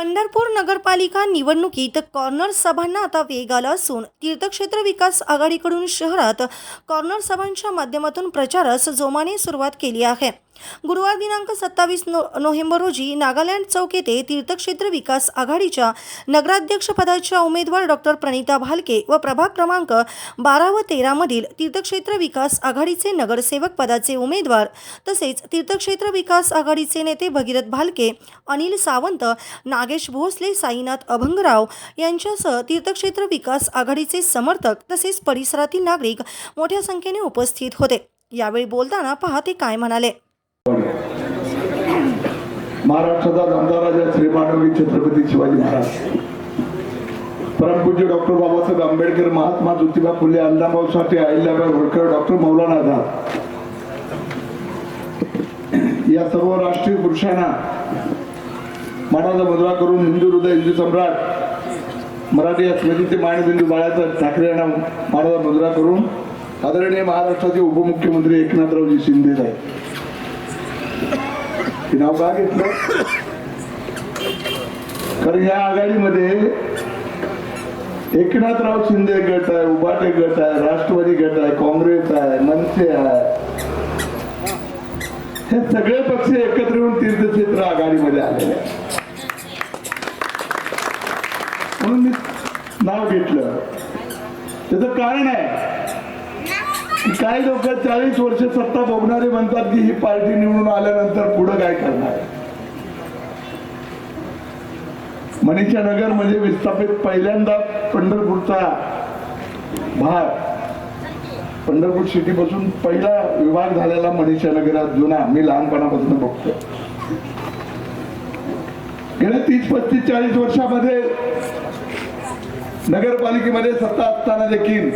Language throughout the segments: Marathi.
पंढरपूर नगरपालिका निवडणुकीत कॉर्नर सभांना आता वेग आला असून तीर्थक्षेत्र विकास आघाडीकडून शहरात कॉर्नर सभांच्या माध्यमातून प्रचारास जोमाने सुरुवात केली आहे. गुरुवार दिनांक सत्तावीस नो नोव्हेंबर रोजी नागालँड चौक येथे तीर्थक्षेत्र विकास आघाडीच्या नगराध्यक्षपदाच्या उमेदवार डॉक्टर प्रणिता भालके व प्रभाग क्रमांक बारा व तेरामधील तीर्थक्षेत्र विकास आघाडीचे नगरसेवक पदाचे उमेदवार तसेच तीर्थक्षेत्र विकास आघाडीचे नेते भगीरथ भालके अनिल सावंत नागेश भोसले साईनाथ अभंगराव यांच्यासह तीर्थक्षेत्र विकास आघाडीचे समर्थक तसेच परिसरातील नागरिक मोठ्या संख्येने उपस्थित होते. यावेळी बोलताना पहा ते काय म्हणाले? महाराष्ट्राचा दमदा राजा श्री मानवी छत्रपती शिवाजी महाराज. परमपूज्य डॉक्टर बाबासाहेब आंबेडकर महात्मा ज्योतिबा फुले अण्णाभाऊ साठे अहिल्याबाई होळकर डॉक्टर मौलाना आझाद. या सर्व राष्ट्रीय पुरुषांना मनाचा मुद्रा करून हिंदू हृदय हिंदू सम्राट मराठी या स्मृतीचे मानबिंदू बाळासाहेब ठाकरे यांना मनाचा मुद्रा करून आदरणीय महाराष्ट्राचे उपमुख्यमंत्री एकनाथरावजी शिंदे साहेब. नाव का घेतलं कारण या आघाडीमध्ये एकनाथराव शिंदे गट आहे उबाटे गट आहे राष्ट्रवादी गट आहे काँग्रेस आहे मनसे आहे. हे सगळे पक्ष एकत्र येऊन तीर्थक्षेत्र आघाडीमध्ये आलेले म्हणून मी नाव घेतलं. त्याचं कारण आहे काही लोक चाळीस वर्ष सत्ता भोगणारे म्हणतात की ही पार्टी निवडून आल्यानंतर पुढे काय करणार? मनीषा नगर म्हणजे विस्थापित पहिल्यांदा पंढरपूरचा भाग. पंढरपूर सिटी पासून पहिला विभाग झालेला मनीषा नगरात जुना. मी लहानपणापासून बघतो गेल्या तीस पस्तीस चाळीस वर्षामध्ये नगरपालिकेमध्ये सत्ता असताना देखील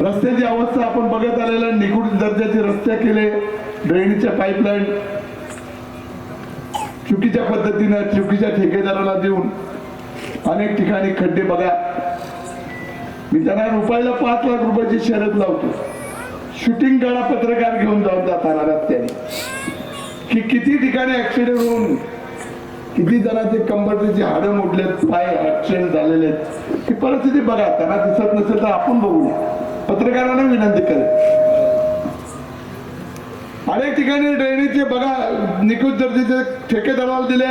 रस्त्याची अवस्था आपण बघत आलेल्या निकुट दर्जाचे रस्ते केले. ड्रेनेजच्या पाईपलाईन चुकीच्या पद्धतीनं चुकीच्या ठेकेदाराला देऊन अनेक ठिकाणी खड्डे बघा. मी त्यांना रुपयाला पाच लाख रुपयाची शरद लावतो. शूटिंग काढा पत्रकार घेऊन जाऊन जाताना रस्त्याने. की किती ठिकाणी ऍक्सिडेंट होऊन किती जणांचे कंबरचे हाडं मोडलेत पाय ऍक्सिडेंट झालेले आहेत. ही परिस्थिती बघा. त्यांना दिसत नसेल तर आपण बघूया पत्रकारांना विनंती करेल अनेक ठिकाणी ड्रेनेजचे बघा निकुत ठेके ठेकेदाराला दिले.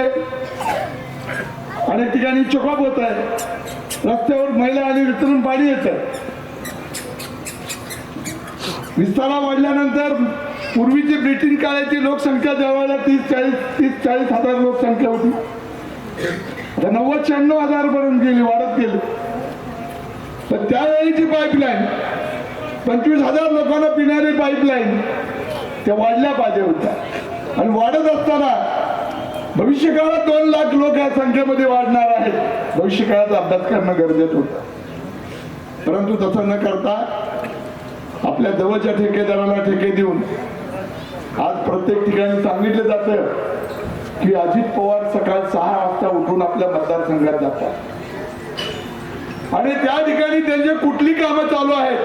अनेक ठिकाणी चोकाप होत आहे. रस्त्यावर महिला आणि वितरण पाणी येत विस्तारा वाढल्यानंतर पूर्वीची ब्रिटिश काळाची लोकसंख्या जवळला तीस चाळीस तीस चाळीस हजार लोकसंख्या होती. आता नव्वद शहाण्णव हजार पर्यंत गेली वाढत गेली. तर त्यावेळीची पाईपलाईन पंचवीस हजार लोकांना पिणारी पाईपलाईन त्या वाढल्या पाहिजे होत्या. आणि वाढत असताना भविष्य काळात दोन लाख लोक या संख्येमध्ये वाढणार आहेत. भविष्य काळाचा अभ्यास करणं गरजेचं होतं. परंतु तसं न करता आपल्या जवळच्या ठेकेदाराला ठेके देऊन आज प्रत्येक ठिकाणी सांगितलं जातं की अजित पवार सकाळ सहा वाजता उठून आपल्या मतदारसंघात जातात. आणि त्या ठिकाणी त्यांची कुठली कामं चालू आहेत?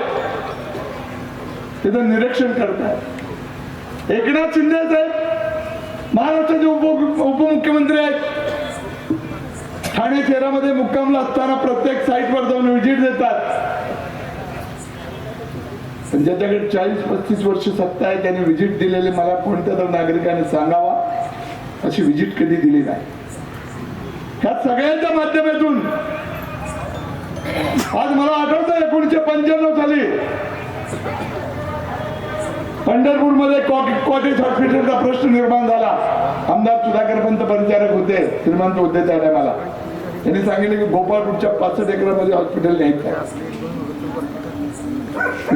त्याचं निरीक्षण करतात एकनाथ शिंदे साहेब महाराष्ट्राचे उप उपमुख्यमंत्री आहेत. ठाणे शहरामध्ये मुक्कामला असताना प्रत्येक साईटवर जाऊन व्हिजिट देतात. पण ज्याच्याकडे चाळीस पस्तीस वर्ष सत्ता आहे त्याने व्हिजिट दिलेले मला कोणत्या तर नागरिकाने सांगावा अशी व्हिजिट कधी दिली नाही. ह्या सगळ्यांच्या माध्यमातून आज मला आठवतं एकोणीशे पंच्याण्णव साली पंढरपूरमध्ये मध्ये कॉटेज हॉस्पिटलचा प्रश्न निर्माण झाला. आमदार सुधाकर पंत परिचारक होते श्रीमंत होते त्या टायमाला. त्यांनी सांगितलं की गोपाळपूरच्या पाचशे एकरामध्ये हॉस्पिटल न्यायचं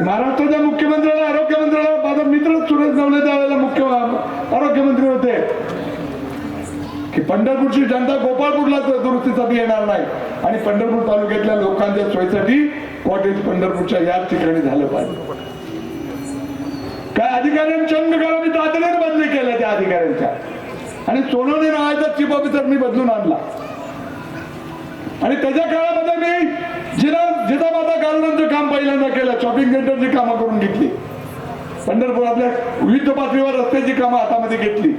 महाराष्ट्राच्या मुख्यमंत्र्याला आरोग्य मंत्र्याला माझा मित्र सुरेश नवले त्यावेळेला मुख्य आरोग्यमंत्री होते. की पंढरपूरची जनता गोपाळपूरला दुरुस्तीसाठी येणार नाही. आणि पंढरपूर तालुक्यातल्या लोकांच्या सोयीसाठी कॉटेज पंढरपूरच्या याच ठिकाणी झालं पाहिजे. अधिकाऱ्यांच्या अधिकाऱ्यांनी चंग करा मी तातडीने बदली केल्या त्या अधिकाऱ्यांच्या. आणि सोनवणे नावाचा चीफ ऑफिसर मी बदलून आणला. आणि त्याच्या काळामध्ये मी जिना जिजामाता गार्डनचं काम पहिल्यांदा केलं. शॉपिंग सेंटरची कामं करून घेतली. पंढरपुरातल्या विविध पातळीवर रस्त्याची कामं हातामध्ये घेतली.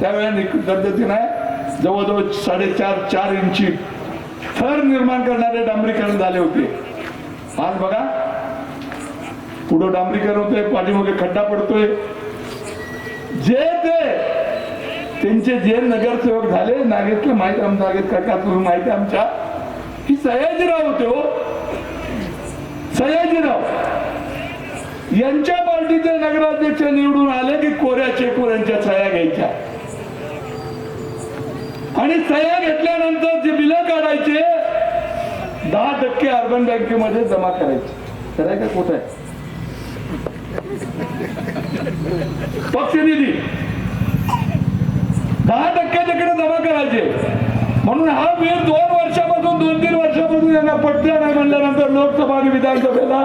त्यावेळेला पद्धतीने जवळजवळ साडेचार चार इंची थर निर्माण करणारे डांबरीकरण झाले होते. आज बघा पुढं डांबरीकरण होतंय पाठीमागे खड्डा पडतोय. जे ते त्यांचे जे नगरसेवक झाले नागेशला माहीत आम नागेश काका तुला माहिती आमच्या. की सयाजीराव होते हो. सयाजीराव. यांच्या पार्टीचे नगराध्यक्ष निवडून आले की कोऱ्या कोऱ्यांच्या सह्या घ्यायच्या. आणि सह्या घेतल्यानंतर जे बिल काढायचे दहा टक्के अर्बन बँकेमध्ये जमा करायचे. खरंय का कुठं आहे? पक्ष निधी दहा टक्क्याच्याकडे जमा करायचे. म्हणून हा वेळ दोन वर्षापासून दोन तीन वर्षापासून यांना पटला नाही म्हणल्यानंतर लोकसभा आणि विधानसभेला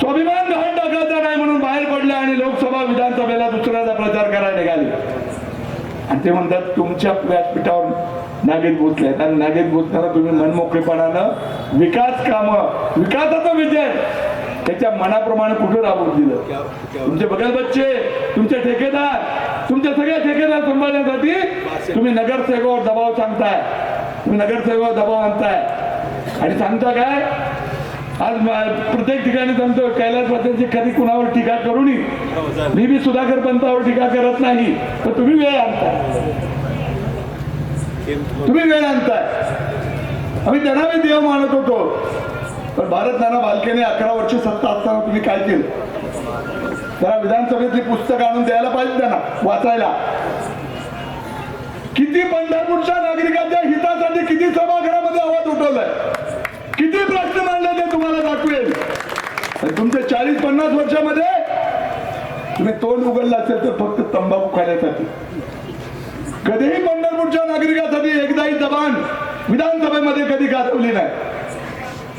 स्वाभिमान घाण टाकायचा नाही म्हणून बाहेर पडले आणि लोकसभा विधानसभेला दुसऱ्याचा प्रचार करायला निघाले. आणि ते म्हणतात तुमच्या व्यासपीठावर नागेत भोसले आणि नागेत भोसल्याला तुम्ही मनमोकळेपणानं विकास काम विकासाचा विजय त्याच्या मनाप्रमाणे कुठे राबवून दिलं तुमचे बगल बच्चे तुमचे ठेकेदार तुमच्या सगळ्या ठेकेदार सांभाळण्यासाठी तुम्ही नगरसेवकावर दबाव सांगताय. तुम्ही नगरसेवकावर दबाव आणताय. आणि सांगता काय? आज प्रत्येक ठिकाणी सांगतो कैलास वाद्यांची कधी कुणावर टीका करू नये मी बी सुधाकर पंतावर टीका करत नाही पण तुम्ही वेळ आणताय. तुम्ही वेळ आणताय. आम्ही त्यांना मी देव मानत होतो. पण भारत नाना बालकेने अकरा वर्ष सत्ता असताना तुम्ही काय केलं? त्याला विधानसभेतली पुस्तक आणून द्यायला पाहिजे त्यांना वाचायला. किती पंढरपूरच्या नागरिकांच्या हितासाठी किती सभागृहामध्ये आवाज उठवलाय? किती प्रश्न मांडले ते तुम्हाला दाखवेल तुमच्या चाळीस पन्नास वर्षामध्ये तुम्ही तोंड उघडलं असेल तर फक्त तंबाखू खाण्यासाठी. कधीही पंढरपूरच्या नागरिकासाठी एकदाही जबान विधानसभेमध्ये कधी गाजवली नाही.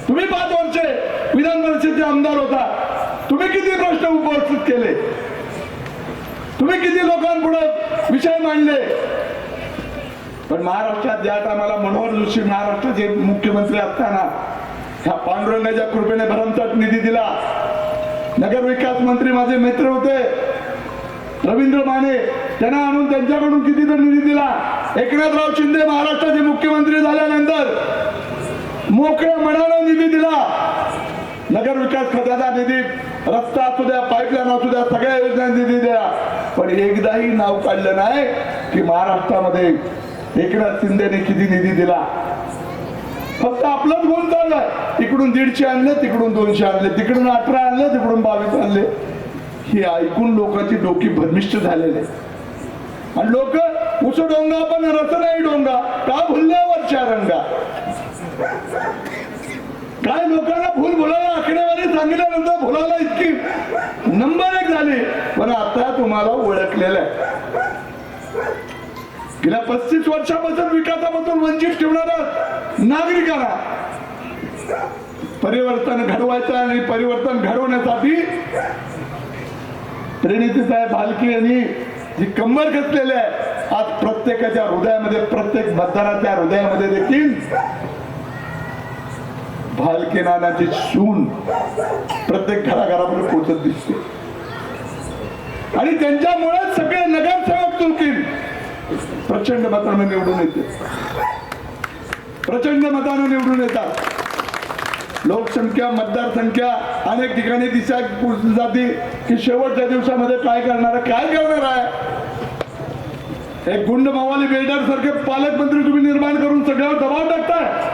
तुम्ही पाच वर्षे विधान परिषदेचे आमदार होता. तुम्ही किती प्रश्न उपस्थित केले? तुम्ही किती लोकांपुढे विषय मांडले? पण महाराष्ट्रात ज्या टायमाला मनोहर जोशी महाराष्ट्राचे मुख्यमंत्री असताना ह्या पांडुरंगाच्या कृपेने भरमसाठ निधी दिला. नगर विकास मंत्री माझे मित्र होते. रवींद्र माने त्यांना आणून त्यांच्याकडून किती तर निधी दिला. एकनाथराव शिंदे महाराष्ट्राचे मुख्यमंत्री झाल्यानंतर मोकळ्या मनानं निधी दिला. नगर विकास खात्याचा निधी रस्ता असू द्या पाईपलाईन असू द्या सगळ्या योजना निधी द्या. पण एकदाही नाव काढलं नाही की महाराष्ट्रामध्ये एकनाथ शिंदेने किती निधी दिला. फक्त आपलंच गुण चाललं. इकडून दीडशे आणले तिकडून दोनशे आणले तिकडून अठरा आणले तिकडून बावीस आणले. हे ऐकून लोकांची डोकी भ्रमिष्ट झालेले आणि लोक उस डोंगा पण रस नाही डोंगा. का भुलल्यावर रंगा? काय लोकांना फुल बोलायला आकडेवारी सांगितल्यानंतर भुलाला इतकी. नंबर एक झाली. पण आता तुम्हाला ओळखलेलं आहे. गेल्या पस्तीस वर्षापासून विकासापासून वंचित ठेवणारा नागरिकांना परिवर्तन घडवायचं आणि परिवर्तन घडवण्यासाठी प्रणिती साहेब भालके यांनी जी कंबर घेतलेली आहे आज प्रत्येकाच्या हृदयामध्ये प्रत्येक मतदाराच्या हृदयामध्ये देखील भालके नानाची सून प्रत्येक घराघरामध्ये पोचत दिसते. आणि त्यांच्यामुळे सगळे नगरसेवक चुलतील. प्रचंड मतानं निवडून येते. प्रचंड मतानं निवडून येतात. लोकसंख्या मतदारसंख्या अनेक ठिकाणी दिशा जाते की शेवटच्या दिवसामध्ये काय करणार आहे? काय करणार आहे? एक गुंड मावाली बेल्डर सारखे पालकमंत्री तुम्ही निर्माण करून सगळ्यावर दबाव टाकताय.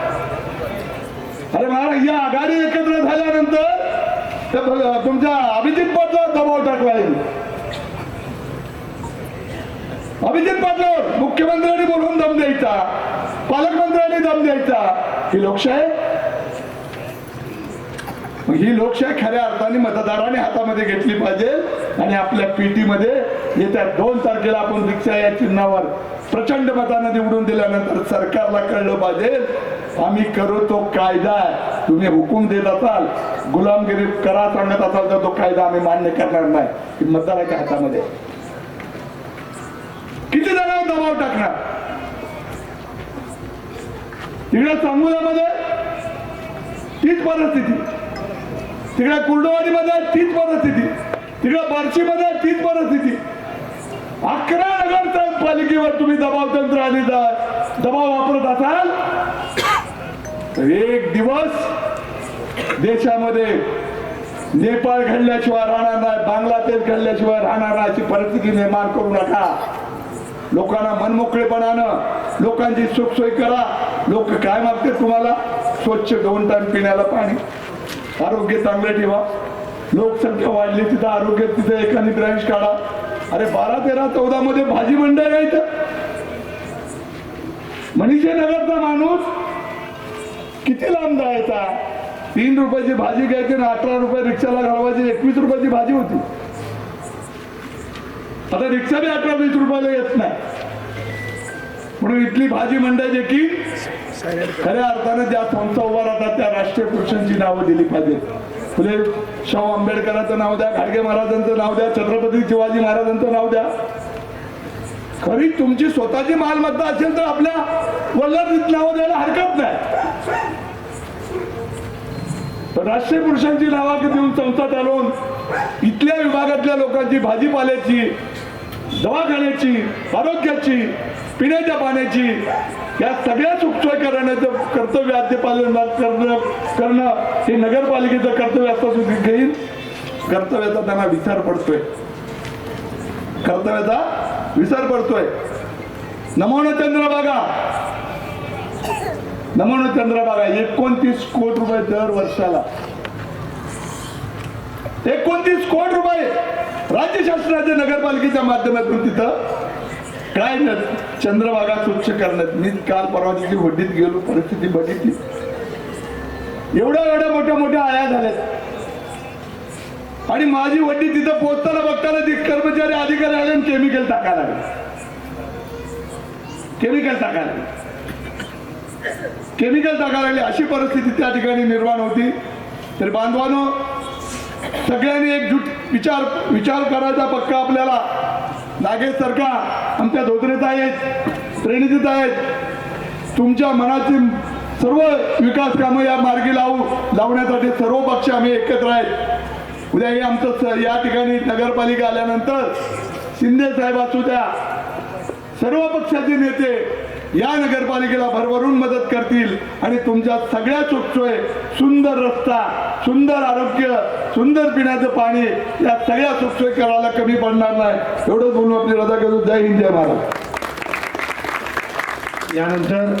अरे महाराज या आघाडी एकत्र झाल्यानंतर तुमच्या अभिजित पाटलावर दबाव टाकला अभिजित पाटलावर मुख्यमंत्र्यांनी बोलवून दम द्यायचा पालकमंत्र्यांनी दम द्यायचा. ही लोकशाही? ही लोकशाही खऱ्या अर्थाने मतदाराने हातामध्ये घेतली पाहिजे आणि आपल्या पीटीमध्ये येत्या दोन तारखेला आपण रिक्षा या चिन्हावर प्रचंड मतानं निवडून दिल्यानंतर सरकारला कळलं पाहिजे आम्ही करू तो कायदा तुम्ही हुकूम देत असाल गुलामगिरी करा सांगत असाल तर तो कायदा आम्ही मान्य करणार नाही. मतदाराच्या हातामध्ये? किती जणांवर दबाव टाकणार? तिकडे सांगोल्यामध्ये तीच परिस्थिती. तिकडे कुर्डवाडीमध्ये तीच परिस्थिती. तिकडे बार्शीमध्ये तीच परिस्थिती. अकरा नगर पालिकेवर तुम्ही दबाव तंत्र आणि दबाव वापरत असाल तर एक दिवस देशामध्ये नेपाळ घडल्याशिवाय राहणार नाही बांगलादेश घडल्याशिवाय राहणार नाही अशी परिस्थिती निर्माण करू नका. लोकांना मनमोकळेपणानं लोकांची सुखसोय करा. लोक काय मागते तुम्हाला? स्वच्छ दोन टाइम पिण्याला पाणी. आरोग्य चांगलं ठेवा. लोकसंख्या वाढली तिथं आरोग्य तिथं एकाने ब्रँच काढा. अरे बारा तेरा चौदा मध्ये भाजी मंडळ आहे इथं. मनीषे नगरचा माणूस किती लांब जायचा तीन रुपयाची भाजी घ्यायची आणि अठरा रुपये रिक्षाला घालवायची एकवीस रुपयाची भाजी होती. आता रिक्षा बी अठरा वीस रुपयाला येत नाही. म्हणून इथली भाजी मंडळाची की खऱ्या अर्थाने ज्या संस्था उभा राहतात त्या राष्ट्रीय पुरुषांची नावं दिली पाहिजेत. फुले शाहू आंबेडकरांचं नाव द्या खाडगे महाराजांचं नाव द्या छत्रपती शिवाजी महाराजांचं नाव द्या. खरी तुमची स्वतःची मालमत्ता असेल तर आपल्या वल्लभ नाव द्यायला हरकत नाही. पण राष्ट्रीय पुरुषांची नावं देऊन संस्था चालवून इथल्या विभागातल्या लोकांची भाजीपाल्याची दवाखान्याची आरोग्याची पिण्याच्या पाण्याची या सगळ्या उपचार करण्याचं कर्तव्य आद्यपालन करणं करणं हे नगरपालिकेचं कर्तव्य असता सुद्धा घेईल कर्तव्याचा त्यांना विचार पडतोय. कर्तव्याचा विचार पडतोय. नमोन चंद्रभागा नमोन चंद्रभागा एकोणतीस कोटी रुपये दर वर्षाला. एकोणतीस कोटी रुपये राज्य शासनाच्या नगरपालिकेच्या माध्यमातून तिथं काय न चंद्रभागा स्वच्छ करण्यात. मी काल परवा दिवशी वड्डीत गेलो परिस्थिती बघितली. एवढ्या एवढ्या मोठ्या मोठ्या आया झाल्यात. आणि माझी वड्डी तिथं पोहोचताना बघताना ती कर्मचारी अधिकारी आले आणि केमिकल टाकायला लागले. केमिकल टाकायला लागले. केमिकल टाकायला लागले. अशी परिस्थिती त्या ठिकाणी निर्माण होती. तर बांधवानो सगळ्यांनी एकजूट विचार विचार करायचा पक्का आपल्याला. नागेश सरकार आमच्या धोत्रेत आहेत श्रेणीत आहेत. तुमच्या मनाची सर्व विकास कामं या मार्गी लावू लावण्यासाठी सर्व पक्ष आम्ही एकत्र आहेत. उद्या हे आमचं स- या ठिकाणी नगरपालिका आल्यानंतर शिंदे साहेब असू द्या सर्व पक्षाचे नेते या नगरपालिकेला भरभरून मदत करतील. आणि तुमच्या सगळ्या सुखसोय सुंदर रस्ता सुंदर आरोग्य सुंदर पिण्याचं पाणी या सगळ्या सुखसोय करायला कमी पडणार नाही. एवढंच बोलून आपली रजा करू जय हिंद जय महाराज यानंतर